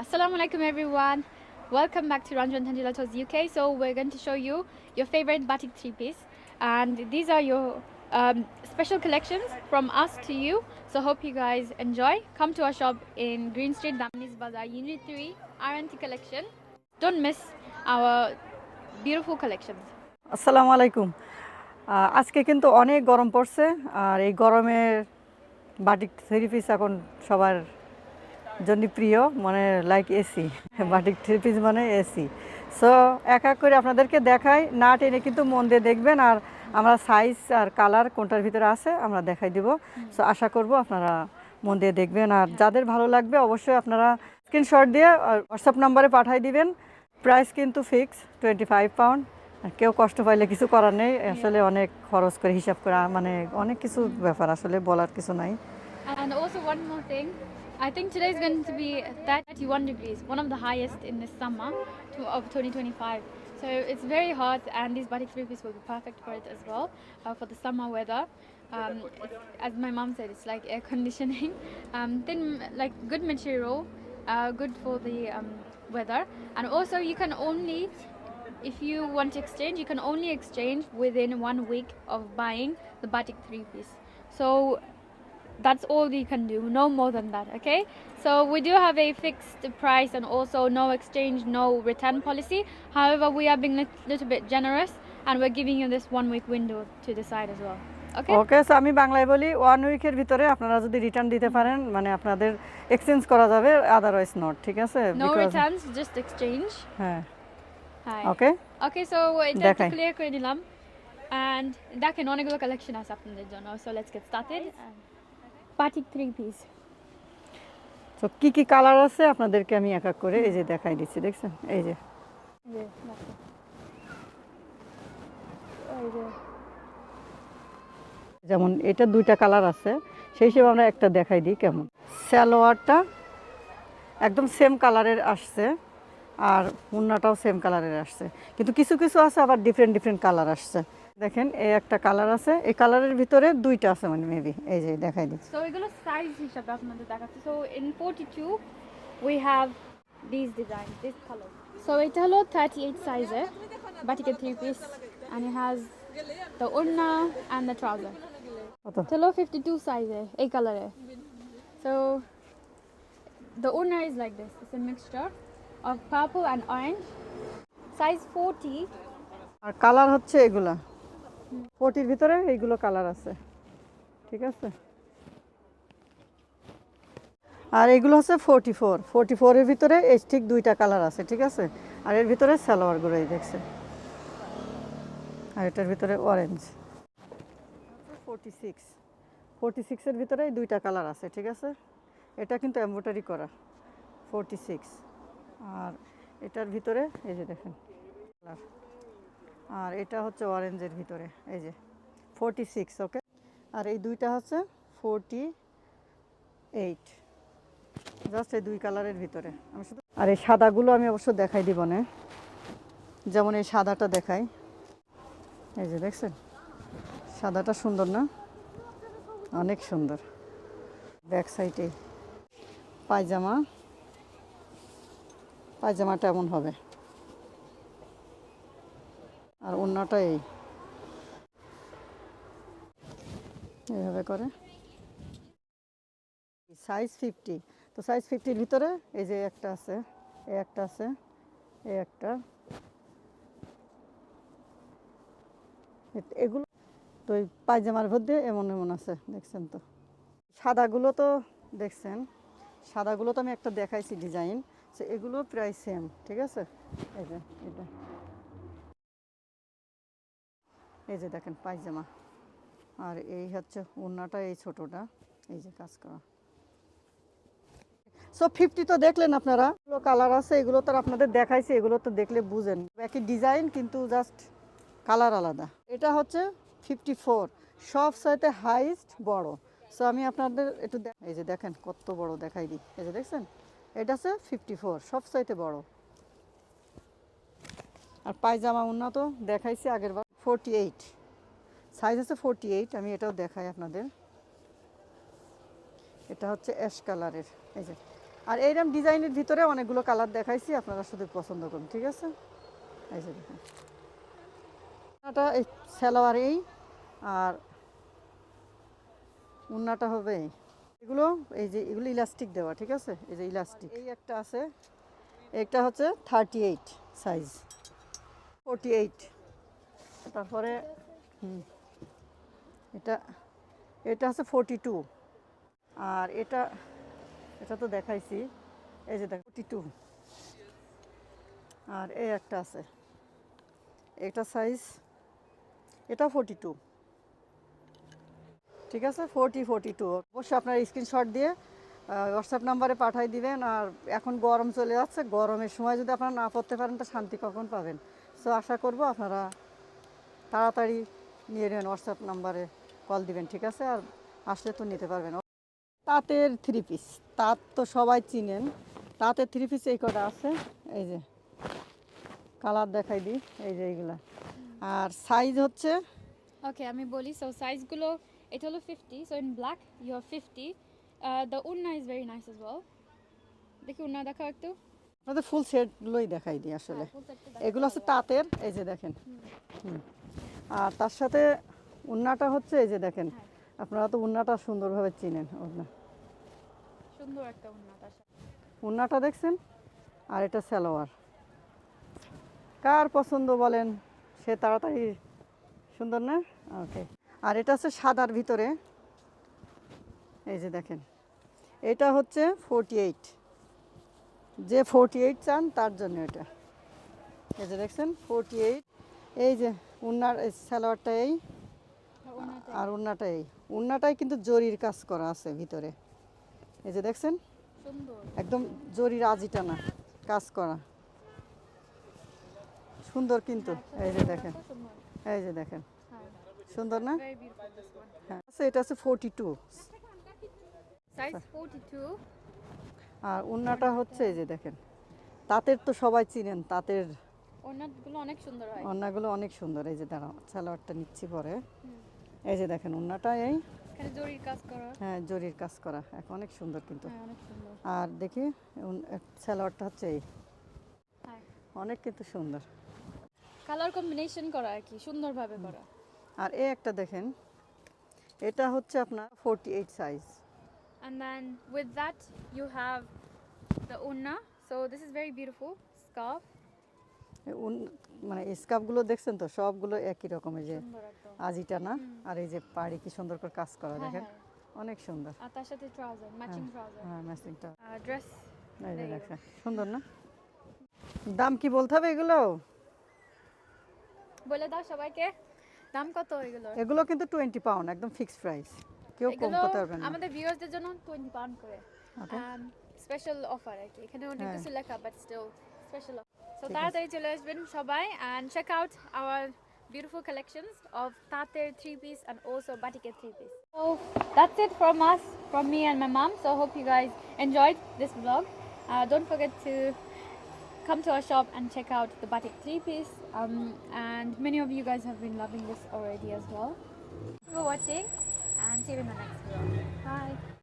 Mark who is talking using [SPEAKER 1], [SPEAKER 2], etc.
[SPEAKER 1] Assalamu alaikum everyone. Welcome back to Ranjan Tandila Tours UK. So we're going to show you your favorite batik three piece, and these are your um, special collections from us to you. So hope you guys enjoy. Come to our shop in Green Street, Damanis Bazaar, Unit 3, RNT collection. Don't miss our beautiful collections.
[SPEAKER 2] আলাইকুম আহ, আজকে কিন্তু অনেক গরম পড়ছে আর এই গরমের batik three piece এখন সবার জন্য প্রিয় মানে like AC batik three piece মানে এসি সো এক এক করে আপনাদেরকে দেখাই, না টেনে কিন্তু মন দিয়ে দেখবেন আর আমরা সাইজ আর কালার কোনটার ভিতরে আছে আমরা দেখাই দিব। সো আশা করব আপনারা মন দিয়ে দেখবেন আর যাদের ভালো লাগবে অবশ্যই আপনারা স্ক্রিনশট দিয়ে হোয়াটসঅ্যাপ নাম্বারে পাঠিয়ে দিবেন। প্রাইস কিন্তু ফিক্স টোয়েন্টি ফাইভ পাউন্ড আর কেউ কষ্ট পাইলে কিছু করার নেই, আসলে অনেক খরচ করে হিসাব করা মানে অনেক কিছু ব্যাপার আসলে বলার কিছু নাই।
[SPEAKER 1] And also one more thing. I think today is going to be 31 degrees, one of the highest in this summer of 2025. So it's very hot, and these batik three piece will be perfect for it as well uh, for the summer weather. Um, as my mom said, it's like air conditioning. Um, thin, like good material, uh, good for the um, weather, and also you can only if you want to exchange, you can only exchange within one week of buying the batik three piece. So that's all you can do, no more than that, okay? So we do have a fixed price and also no exchange, no return policy. However, we are being a little bit generous and we're giving you this one week window to decide as well. Okay?
[SPEAKER 2] Okay so আমি বাংলায় বলি one উইকের ভিতরে আপনারা যদি return দিতে পারেন মানে আপনাদের এক্সচেঞ্জ করা যাবে আদারওয়াইজ নট ঠিক আছে
[SPEAKER 1] No
[SPEAKER 2] Because-
[SPEAKER 1] returns, just exchange.
[SPEAKER 2] হ্যাঁ
[SPEAKER 1] Hi.
[SPEAKER 2] ওকে
[SPEAKER 1] Okay, so এটা
[SPEAKER 2] দেখাই।
[SPEAKER 1] একটু ক্লিয়ার করে দিলাম and দেখেন অনেকগুলো কালেকশন আছে আপনাদের জন্য so let's get started batik three piece
[SPEAKER 2] তো কি কি কালার আছে? আপনাদেরকে আমি এক এক করে এই যে দেখাই দিচ্ছি দেখছেন। এই যে, যেমন এটা দুইটা কালার আছে সেই হিসেবে আমরা একটা দেখাই দিই কেমন। স্যালোয়ারটা একদম সেম কালারের আসছে আর মুন্নাটাও সেম কালারের আসছে। কিন্তু কিছু কিছু আছে আবার ডিফারেন্ট ডিফারেন্ট কালার আসছে। দেখেন এই একটা কালার আছে। এই কালারের ভিতরে দুইটা আছে মানে মেবি এই যে দেখাই দিচ্ছি।
[SPEAKER 1] সো এগুলো সাইজ হিসাবে আপনাদের দেখাচ্ছি। So in 42 we have this design this colour so এটা হলো 38 সাইজের but it three piece and it has the উন্না এন্ড দ্য ট্রাউজার
[SPEAKER 2] কত?
[SPEAKER 1] হলো 52 সাইজে এই কালারে সো দ্য উন্না is like this it's a mixture of purple and orange size 40
[SPEAKER 2] আর কালার হচ্ছে এগুলা। ফোর্টির ভিতরে এইগুলো কালার আছে। ঠিক আছে? আর এগুলো হচ্ছে ফোর্টি ফোর। ফোর্টি ফোরের ভিতরে এই ঠিক দুইটা কালার আছে, ঠিক আছে? আর এর ভিতরে সালোয়ার গুলোই দেখছে আর এটার ভিতরে অরেঞ্জ ফোর্টি সিক্স। ফোর্টি সিক্সের ভিতরে এই দুইটা কালার আছে, ঠিক আছে? এটা কিন্তু এম্ব্রয়ডারি করা। Forty six. আর এটার ভিতরে, এই যে দেখেন, কালার। আর এটা হচ্ছে অরেঞ্জের ভিতরে, এই যে ফোরটি সিক্স ওকে আর এই দুইটা হচ্ছে ফোরটি এইট জাস্ট এই দুই কালারের ভিতরে। আমি শুধু আর এই সাদাগুলো আমি অবশ্য দেখাই দিব না। যেমন এই সাদাটা দেখাই। এই যে দেখছেন? সাদাটা সুন্দর না? অনেক সুন্দর। ব্যাক সাইডে পায়জামা। পায়জামাটা এমন হবে। আর অন্যটা এই। এইভাবে করে। সাইজ ফিফটি তো সাইজ ফিফটির ভিতরে এই যে একটা আছে এই একটা আছে এই একটা। এগুলো তো এই পায়জামার মধ্যে এমন এমন আছে, দেখছেন তো। সাদাগুলো তো দেখছেন, সাদাগুলো তো আমি একটা দেখাইছি ডিজাইন সে এগুলো প্রায় সেম ঠিক আছে? এই যে, এটা। এই যে দেখেন, পায়জামা। আর এই হচ্ছে ওড়নাটা, এই ছোটটা। এই যে কাজ করা। সো ফিফটি তো দেখলেন আপনারা। কালার আছে, এগুলো তো আপনাদের দেখাইছে, এগুলো তো দেখলে বুঝেন। একই ডিজাইন কিন্তু জাস্ট কালার আলাদা। এটা হচ্ছে ফিফটি ফোর সব সাইতে হাইস্ট বড়। সো আমি আপনাদের একটু এই যে দেখেন, কত বড় দেখাই দিই। এই যে দেখছেন? এটা হচ্ছে ফিফটি ফোর সব সাইতে বড়। আর পায়জামা উন্নত দেখাইছি আগের বার। ফোরটি এইট সাইজ আছে ফোরটি এইট আমি এটাও দেখাই আপনাদের। এটা হচ্ছে অ্যাশ কালারের এই যে। আর এইরকম ডিজাইনের ভিতরে অনেকগুলো কালার দেখাইছি, আপনারা শুধু পছন্দ করুন, ঠিক আছে? এই যে দেখুন। এই সালোয়ার এই, আর উন্নাটা হবে। এগুলো, এই যে এগুলো ইলাস্টিক দেওয়া, ঠিক আছে? এই যে ইলাস্টিক এই একটা আছে একটা হচ্ছে thirty eight size forty eight তারপরে হুম, এটা এটা হচ্ছে ফোরটি টু আর এটা এটা তো দেখাইছি। এই যে দেখ ফোরটি টু আর এই একটা আছে। এটা সাইজ এটা ফোরটি টু ঠিক আছে? ফোরটি ফোরটি টু অবশ্যই আপনার স্ক্রিনশট দিয়ে হোয়াটসঅ্যাপ নাম্বারে পাঠাই দিবেন। আর এখন গরম চলে যাচ্ছে। গরমের সময় যদি আপনারা না পড়তে পারেন তো শান্তি কখন পাবেন? সো আশা করব আপনারা তাড়াতাড়ি নিয়ে নেবেন হোয়াটসঅ্যাপ নাম্বারে কল দিবেন ঠিক আছে? আর আসলে তো নিতে পারবেন। তাঁতের থ্রি পিস তাঁত তো সবাই চিনেন। তাঁতের থ্রি পিস এই কটা আছে এই যে কালার দেখাই দিই এই যে এইগুলা। আর সাইজ হচ্ছে?
[SPEAKER 1] ওকে আমি বলি সো সাইজগুলো এটা হলো fifty so in black you have fifty the উন্না is very nice as well দেখি উন্না দেখাও একটু।
[SPEAKER 2] আপনাদের ফুল সেটগুলোই দেখাই দিই আসলে।
[SPEAKER 1] হ্যাঁ,
[SPEAKER 2] এগুলো আছে তাঁতের এই যে দেখেন। হুম। আর তার সাথে উন্নাটা হচ্ছে এই যে দেখেন। আপনারা তো উন্নাটা সুন্দরভাবে চিনেন উন্না।
[SPEAKER 1] সুন্দর একটা
[SPEAKER 2] উন্নাটা দেখছেন? আর এটা সালোয়ার। কার পছন্দ বলেন? সে তাড়াতাড়ি সুন্দর না? ওকে আর এটা হচ্ছে সাদার ভিতরে। এই যে দেখেন এটা হচ্ছে ফোরটি এইট যে ফোরটি এইট চান তার জন্য এটা। এই যে দেখছেন? ফোরটি এইট এই যে উন্নার সালোয়ারটা এই
[SPEAKER 1] আর উন্নাটা
[SPEAKER 2] এই। উন্নাটাই কিন্তু জরির কাজ করা আছে ভিতরে। এই যে দেখছেন? একদম জরির আজিটা না কাজ করা। সুন্দর কিন্তু। এই যে দেখেন। এই যে দেখেন।
[SPEAKER 1] হ্যাঁ।
[SPEAKER 2] সুন্দর না? হ্যাঁ। আচ্ছা, এটা আছে ফোরটি টু
[SPEAKER 1] 42
[SPEAKER 2] আর উন্নাটা হচ্ছে এই যে দেখেন। তাঁতের তো সবাই চিনেন তাঁতের
[SPEAKER 1] ওন্নাগুলো অনেক সুন্দর হয়।
[SPEAKER 2] ওন্নাগুলো অনেক সুন্দর। এই যে দাঁড়াও সালোয়ারটা নিচ্ছি পরে। এই যে দেখেন উন্নাটা এই?
[SPEAKER 1] জরির কাজ করা।
[SPEAKER 2] হ্যাঁ জরির কাজ করা। এখন অনেক সুন্দর কিন্তু।
[SPEAKER 1] হ্যাঁ
[SPEAKER 2] আর দেখি সালোয়ারটা হচ্ছে এই।
[SPEAKER 1] হ্যাঁ।
[SPEAKER 2] অনেক কিন্তু সুন্দর।
[SPEAKER 1] কালার কম্বিনেশন করা আর কি সুন্দরভাবে করা।
[SPEAKER 2] আর এই একটা দেখেন এটা হচ্ছে আপনার forty eight size
[SPEAKER 1] And then with that, you have the unna. So this is very beautiful scarf.
[SPEAKER 2] মানে স্কার্ফগুলো দেখছেন তো? সবগুলো একই রকমের যে আজিটা না? আর এই যে পাড়ি কি সুন্দর করে কাজ করা
[SPEAKER 1] হ্যাঁ,
[SPEAKER 2] দেখেন?
[SPEAKER 1] হ্যাঁ।
[SPEAKER 2] অনেক সুন্দর।
[SPEAKER 1] আর তার সাথে ট্রাউজার ম্যাচিং ট্রাউজার।
[SPEAKER 2] হ্যাঁ ম্যাচিং ম্যাচিংটা
[SPEAKER 1] ড্রেস
[SPEAKER 2] এই যে দেখেন সুন্দর না? দাম কি বলতে হবে এগুলো?
[SPEAKER 1] বলে দাও সবাইকে। দাম কত এগুলো?
[SPEAKER 2] এগুলো কিন্তু টোয়েন্টি পাউন্ড একদম ফিক্সড প্রাইস কেউ কম করতে পারবেন না।
[SPEAKER 1] আমাদের ভিউয়ার্সদের জন্য 20 পাউন্ড করে। স্পেশাল অফার আর কি। এখানে অনেক
[SPEAKER 2] হ্যাঁ।
[SPEAKER 1] কিছু লেখা বাট স্টিল স্পেশাল সো
[SPEAKER 2] ঠিক আছে।
[SPEAKER 1] তাড়াতাড়ি চলে আসবেন সবাই and check out our beautiful collections of tater three piece and also batik three piece. So that's it from us, from me and my mom. So hope you guys enjoyed this vlog. Uh, don't forget to come to our shop and check out the batik three piece. Um, and many of you guys have been loving this already as well. Thank you for watching and see you in the next vlog. Bye.